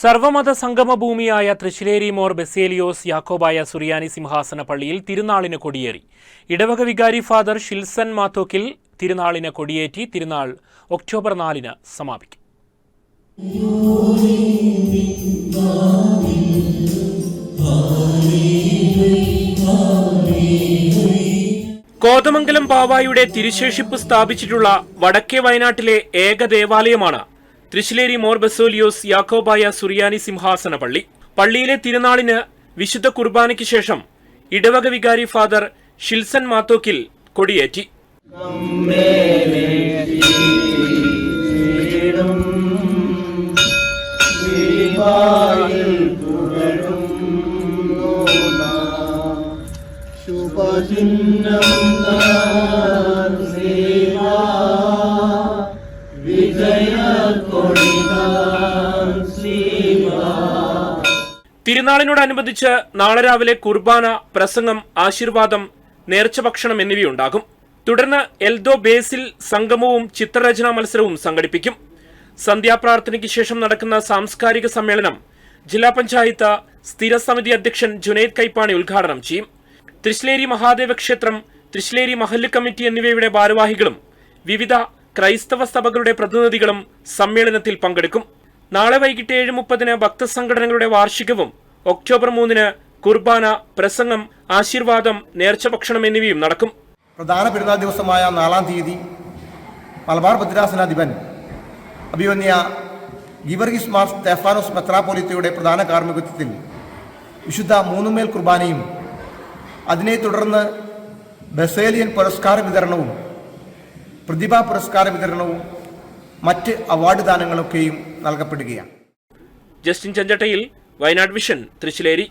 സർവമത സംഗമ ഭൂമിയായ തൃശ്ശിലേരി മോർ ബെസേലിയോസ് യാക്കോബായ സുറിയാനി സിംഹാസന പള്ളിയിൽ തിരുനാളിന് കൊടിയേറി. ഇടവക വികാരി ഫാദർ ഷിൽസൻ മാത്തോക്കിൽ തിരുനാളിന് കൊടിയേറ്റി തിരുനാൾ ഒക്ടോബർ നാലിന് സമാപിക്കും. കോതമംഗലം ബാവായുടെ തിരുശേഷിപ്പ് സ്ഥാപിച്ചിട്ടുള്ള വടക്കേ വയനാട്ടിലെ ഏക ദേവാലയമാണ് തൃശ്ശിലേരി മോർ ബസോലിയോസ് യാക്കോബായ സുറിയാനി സിംഹാസന പള്ളി. പള്ളിയിലെ തിരുനാളിന് വിശുദ്ധ കുർബാനയ്ക്ക് ശേഷം ഇടവക വികാരി ഫാദർ ഷിൽസൺ മാത്തോക്കിൽ കൊടിയേറ്റി. ശുഭചിഹ്നം തിരുനാളിനോടനുബന്ധിച്ച് നാളെ രാവിലെ കുർബാന പ്രസംഗം ആശീർവാദം നേർച്ച ഭക്ഷണം എന്നിവയുണ്ടാകും. തുടർന്ന് എൽദോ ബേസിൽ സംഗമവും ചിത്രരചനാ മത്സരവും സംഘടിപ്പിക്കും. സന്ധ്യാപ്രാർത്ഥനയ്ക്ക് ശേഷം നടക്കുന്ന സാംസ്കാരിക സമ്മേളനം ജില്ലാ പഞ്ചായത്ത് സ്ഥിരസമിതി അധ്യക്ഷൻ ജുനൈദ് കൈപ്പാണി ഉദ്ഘാടനം ചെയ്യും. തൃശ്ശേരി മഹാദേവ ക്ഷേത്രം തൃശ്ശേരി മഹല്ല് കമ്മിറ്റി എന്നിവയുടെ ഭാരവാഹികളും വിവിധ ക്രൈസ്തവ സഭകളുടെ പ്രതിനിധികളും സമ്മേളനത്തിൽ പങ്കെടുക്കും. നാളെ വൈകിട്ട് ഏഴ് മുപ്പതിന് ഭക്തസംഘടനകളുടെ വാർഷികവും ഒക്ടോബർ മൂന്നിന് കുർബാന പ്രസംഗം ആശീർവാദം നേർച്ച ഭക്ഷണം എന്നിവയും നടക്കും. പ്രധാന പെരുന്നാൾ ദിവസമായ നാലാം തീയതി മലബാർ ഭദ്രാസനാധിപൻ അഭിമന്യ ഗിവർഗിസ് മാർ സ്റ്റെഫാനോസ് മെത്രാപോലിത്തയുടെ പ്രധാന കാർമ്മികത്വത്തിൽ വിശുദ്ധ മൂന്നുമേൽ കുർബാനയും അതിനെ തുടർന്ന് ബസേലിയൻ പുരസ്കാര വിതരണവും പ്രതിഭാ പുരസ്കാര വിതരണവും മറ്റ് അവാർഡ് ദാനങ്ങളൊക്കെയും നൽകപ്പെടുകയാണ്. ജസ്റ്റിൻ ചെഞ്ചട്ടയിൽ വയനാട് വിഷൻ തൃശ്ശിലേരി